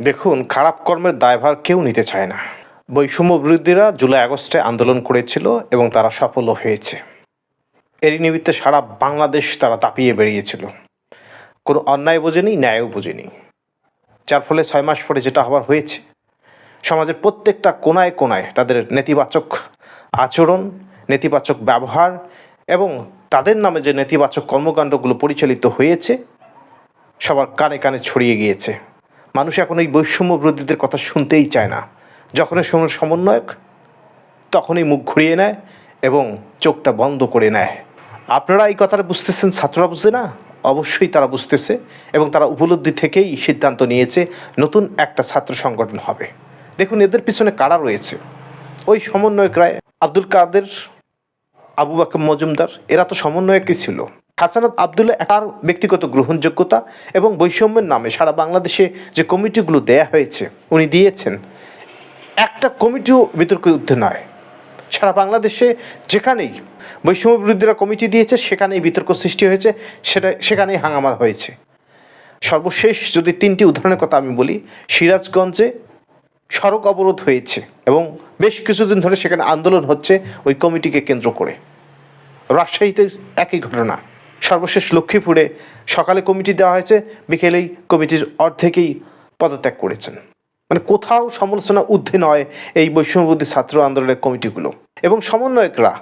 দেখুন, খারাপ কর্মের দায়ভার কেউ নিতে চায় না। বৈষম্য বিরোধীরা জুলাই আগস্টে আন্দোলন করেছিল এবং তারা সফলও হয়েছে। এরই নিমিত্তে সারা বাংলাদেশ তারা তাপিয়ে বেরিয়েছিল। কোনো অন্যায় বোঝেনি, ন্যায়ও বোঝেনি। যার ফলে ছয় মাস পরে যেটা হবার হয়েছে, সমাজের প্রত্যেকটা কোনায় কোনায় তাদের নেতিবাচক আচরণ, নেতিবাচক ব্যবহার এবং তাদের নামে যে নেতিবাচক কর্মকাণ্ডগুলো পরিচালিত হয়েছে, সবার কানে কানে ছড়িয়ে গিয়েছে। মানুষ এখন এই বৈষম্য বিরোধীদের কথা শুনতেই চায় না। যখনই সময় সমন্বয়ক, তখনই মুখ ঘুরিয়ে নেয় এবং চোখটা বন্ধ করে নেয়। আপনারা এই কথাটা বুঝতেছেন? ছাত্ররা বুঝছে না? অবশ্যই তারা বুঝতেছে এবং তারা উপলব্ধি থেকেই সিদ্ধান্ত নিয়েছে নতুন একটা ছাত্র সংগঠন হবে। দেখুন, এদের পিছনে কারা রয়েছে? ওই সমন্বয়করা আব্দুল কাদের, আবু বাকর মজুমদার, এরা তো সমন্বয়কই ছিল। হাসানাত আবদুল্লাহ একার ব্যক্তিগত গ্রহণযোগ্যতা এবং বৈষম্যের নামে সারা বাংলাদেশে যে কমিটিগুলো দেয়া হয়েছে, উনি দিয়েছেন। একটা কমিটিও ঊর্ধ্বে নয়। সারা বাংলাদেশে যেখানেই বৈষম্য বিরোধীরা কমিটি দিয়েছে, সেখানেই বিতর্ক সৃষ্টি হয়েছে, সেটা সেখানেই হাঙ্গামা হয়েছে। সর্বশেষ যদি তিনটি উদাহরণের কথা আমি বলি, সিরাজগঞ্জে সড়ক অবরোধ হয়েছে এবং বেশ কিছুদিন ধরে সেখানে আন্দোলন হচ্ছে ওই কমিটিকে কেন্দ্র করে। রাজশাহীতে একই ঘটনা। সর্বশেষ লক্ষ্মীপুরে সকালে কমিটি দেওয়া হয়েছে, বিকেলেই কমিটির অর্ধেকেই পদত্যাগ করেছেন। মানে কোথাও সমালোচনা ঊর্ধ্বে নয় এই বৈষম্যবুদ্ধি ছাত্র আন্দোলনের কমিটিগুলো। এবং সমন্বয়করা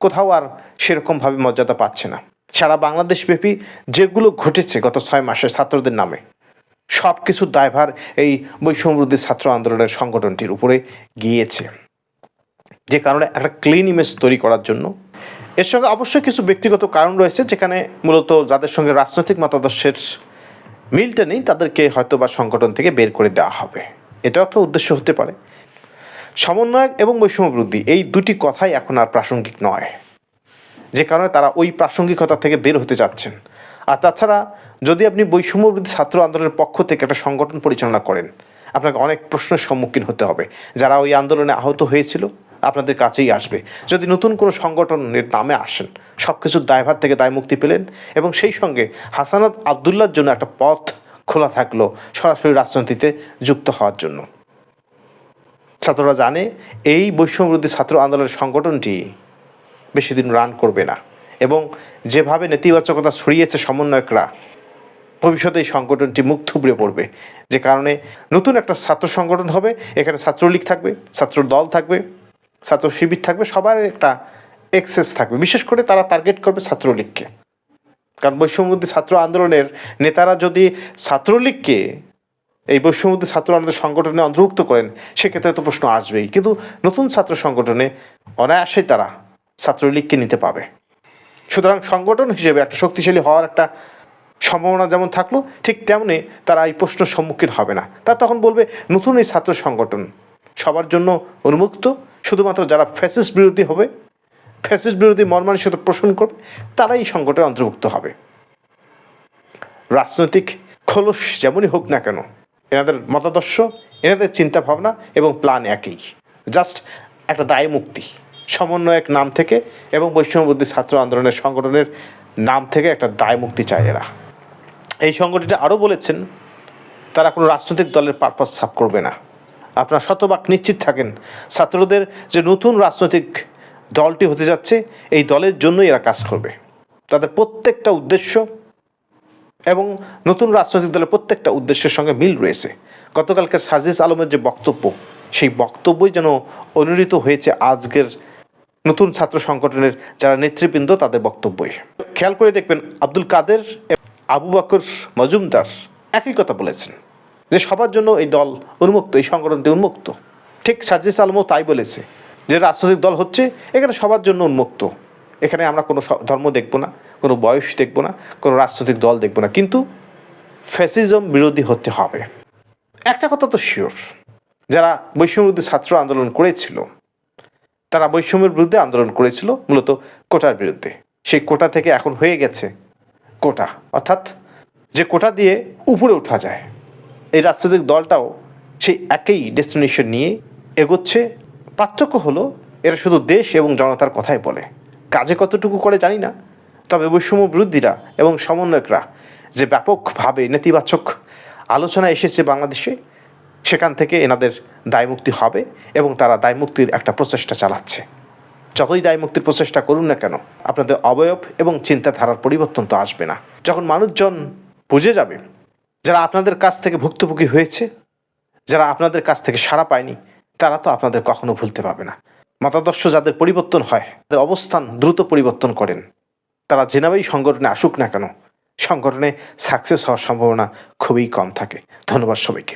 কোথাও আর সেরকমভাবে মর্যাদা পাচ্ছে না। সারা বাংলাদেশব্যাপী যেগুলো ঘটেছে গত ছয় মাসে ছাত্রদের নামে সব কিছুর দায়ভার এই বৈষম্যবুদ্ধি ছাত্র আন্দোলনের সংগঠনটির উপরে গিয়েছে। যে কারণে একটা ক্লিন ইমেজ তৈরি করার জন্য এর সঙ্গে অবশ্যই কিছু ব্যক্তিগত কারণ রয়েছে, যেখানে মূলত যাদের সঙ্গে রাজনৈতিক মতাদর্শের মিলটা নেই, তাদেরকে হয়তো বা সংগঠন থেকে বের করে দেওয়া হবে। এটাও একটা উদ্দেশ্য হতে পারে। সমন্বয়ক এবং বৈষম্য বিরোধী, এই দুটি কথাই এখন আর প্রাসঙ্গিক নয়। যে কারণে তারা ওই প্রাসঙ্গিকতা থেকে বের হতে যাচ্ছেন। আর তাছাড়া, যদি আপনি বৈষম্য বিরোধী ছাত্র আন্দোলনের পক্ষ থেকে একটা সংগঠন পরিচালনা করেন, আপনাকে অনেক প্রশ্নের সম্মুখীন হতে হবে। যারা ওই আন্দোলনে আহত হয়েছিল আপনাদের কাছেই আসবে। যদি নতুন কোনো সংগঠনের নামে আসেন সব কিছুর দায়ভার থেকে দায় মুক্তি পেলেন এবং সেই সঙ্গে হাসানাত আবদুল্লার জন্য একটা পথ খোলা থাকল সরাসরি রাজনীতিতে যুক্ত হওয়ার জন্য। ছাত্ররা জানে, এই বৈষম্যবিরোধী ছাত্র আন্দোলনের সংগঠনটি বেশি দিন রান করবে না এবং যেভাবে নেতিবাচকতা ছড়িয়েছে সমন্বয়করা, ভবিষ্যতে এই সংগঠনটি মুখ থুবড়ে পড়বে। যে কারণে নতুন একটা ছাত্র সংগঠন হবে, এখানে ছাত্রলীগ থাকবে ছাত্র দল থাকবে ছাত্র শিবির থাকবে, সবার একটা এক্সেস থাকবে। বিশেষ করে তারা টার্গেট করবে ছাত্রলীগকে। কারণ বৈষম্যবুদ্ধি ছাত্র আন্দোলনের নেতারা যদি ছাত্রলীগকে এই বৈষম্যবুদ্ধি ছাত্র আন্দোলন সংগঠনে অন্তর্ভুক্ত করেন, সেক্ষেত্রে তো প্রশ্ন আসবেই। কিন্তু নতুন ছাত্র সংগঠনে অনায়াসেই তারা ছাত্রলীগকে নিতে পাবে। সুতরাং সংগঠন হিসেবে একটা শক্তিশালী হওয়ার একটা সম্ভাবনা যেমন থাকল, ঠিক তেমনি তারা এই প্রশ্ন সম্মুখীন হবে না। তা তখন বলবে, নতুন এই ছাত্র সংগঠন সবার জন্য উন্মুক্ত শুধুমাত্র যারা ফ্যাসিস্ট বিরোধী হবে, ফ্যাসিস্ট বিরোধী মর্মানুষতা পোষণ করবে, তারাই এই সংগঠনে অন্তর্ভুক্ত হবে। রাজনৈতিক খোলস যেমনই হোক না কেন, এনাদের মতাদর্শ, এনাদের চিন্তা ভাবনা এবং প্ল্যান একই। জাস্ট একটা দায় মুক্তি, সমন্বয়ক নাম থেকে এবং বৈষম্যবুদ্ধি ছাত্র আন্দোলনের সংগঠনের নাম থেকে একটা দায় মুক্তি চায় এরা। এই সংগঠনটি আরও বলেছেন, তারা কোনো রাজনৈতিক দলের পারপাস সাফ করবে না। আপনারা শতভাগ নিশ্চিত থাকেন। ছাত্রদের যে নতুন রাজনৈতিক দলটি হতে যাচ্ছে, এই দলের জন্যই এরা কাজ করবে। তাদের প্রত্যেকটা উদ্দেশ্য এবং নতুন রাজনৈতিক দলের প্রত্যেকটা উদ্দেশ্যের সঙ্গে মিল রয়েছে। গতকালকে সার্জিস আলমের যে বক্তব্য, সেই বক্তব্যই যেন অনুনীত হয়েছে আজকের নতুন ছাত্র সংগঠনের যারা নেতৃবৃন্দ, তাদের বক্তব্যই। খেয়াল করে দেখবেন আব্দুল কাদের আবু বকর মজুমদার একই কথা বলেছেন। যে সবার জন্য এই দল উন্মুক্ত, এই সংগঠনটি উন্মুক্ত। ঠিক সার্জিস আলমও তাই বলেছে যে রাজনৈতিক দল হচ্ছে এখানে সবার জন্য উন্মুক্ত। এখানে আমরা কোনো ধর্ম দেখব না, কোনো বয়স দেখব না, কোনো রাজনৈতিক দল দেখব না, কিন্তু ফ্যাসিজম বিরোধী হতে হবে। একটা কথা তো শিওর যারা বৈষম্যবিরোধী ছাত্র আন্দোলন করেছিল, তারা বৈষম্যের বিরুদ্ধে আন্দোলন করেছিল, মূলত কোটার বিরুদ্ধে। সেই কোটা থেকে এখন হয়ে গেছে কোটা, অর্থাৎ যে কোটা দিয়ে উপরে ওঠা যায়। এই রাজনৈতিক দলটাও সেই একই ডেস্টিনেশন নিয়ে এগোচ্ছে। পার্থক্য হলো, এরা শুধু দেশ এবং জনতার কথাই বলে। কাজে কতটুকু করে জানি না। তবে বৈষম্য বিরোধীরা এবং সমন্বয়করা যে ব্যাপকভাবে নেতিবাচক আলোচনা এসেছে বাংলাদেশে, সেখান থেকে এনাদের দায়মুক্তি হবে এবং তারা দায়মুক্তির একটা প্রচেষ্টা চালাচ্ছে। যতই দায়মুক্তির প্রচেষ্টা করুন না কেন, আপনাদের অবয়ব এবং চিন্তাধারার পরিবর্তন তো আসবে না। যখন মানুষজন বুঝে যাবে যারা আপনাদের কাছ থেকে ভুক্তভোগী হয়েছে, যারা আপনাদের কাছ থেকে সাড়া পায়নি, তারা তো আপনাদের কখনো ভুলতে পারবে না। মতাদর্শ যাদের পরিবর্তন হয়, তাদের অবস্থান দ্রুত পরিবর্তন করেন। তারা যেভাবেই সংগঠনে আসুক না কেন, সংগঠনে সাকসেস হওয়ার সম্ভাবনা খুবই কম থাকে। ধন্যবাদ সবাইকে।